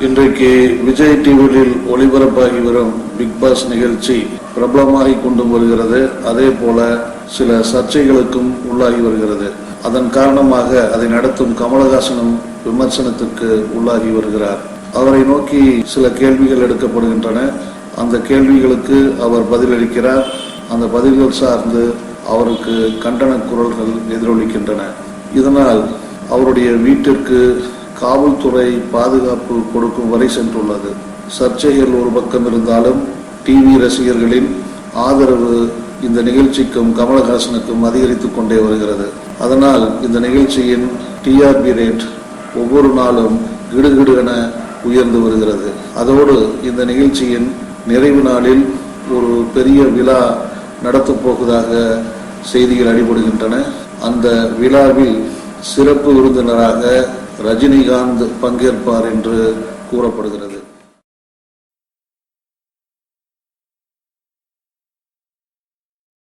இன்றைக்கு விஜய் டிவியில் ஒளிபரப்பாகி வரும் பிக் பாஸ் நிகழ்ச்சி பிரபலமாகி கொண்டு வருகிறது. அதே போல சில சர்ச்சைகளுக்கும் உள்ளாகி வருகிறது. அதன் காரணமாக அதை நடத்தும் கமலஹாசனும் விமர்சனத்திற்கு உள்ளாகி வருகிறார். அவரை நோக்கி சில கேள்விகள் எடுக்கப்படுகின்றன. அந்த கேள்விகளுக்கு அவர் பதிலளிக்கிறார். அந்த பதில்கள் சார்ந்து அவருக்கு கண்டன குரல்கள் எதிரொலிக்கின்றன. இதனால் அவருடைய வீட்டிற்கு காவல்துறை பாதுகாப்பு கொடுக்கும் வரை சென்றுள்ளது. சர்ச்சைகள் ஒரு பக்கம் இருந்தாலும் டிவி ரசிகர்களின் ஆதரவு இந்த நிகழ்ச்சிக்கும் கமலஹாசனுக்கும் அதிகரித்துக் கொண்டே வருகிறது. அதனால் இந்த நிகழ்ச்சியின் டிஆர்பி ரேட் ஒவ்வொரு நாளும் கிடுகிடு என உயர்ந்து வருகிறது. அதோடு இந்த நிகழ்ச்சியின் நிறைவு நாளில் ஒரு பெரிய விழா நடத்தப் போவதாக செய்திகள் அடிபடுகின்றன. அந்த விழாவில் சிறப்பு விருந்தினராக ரஜினிகாந்த் பங்கேற்பார் என்று கூறப்படுகிறது.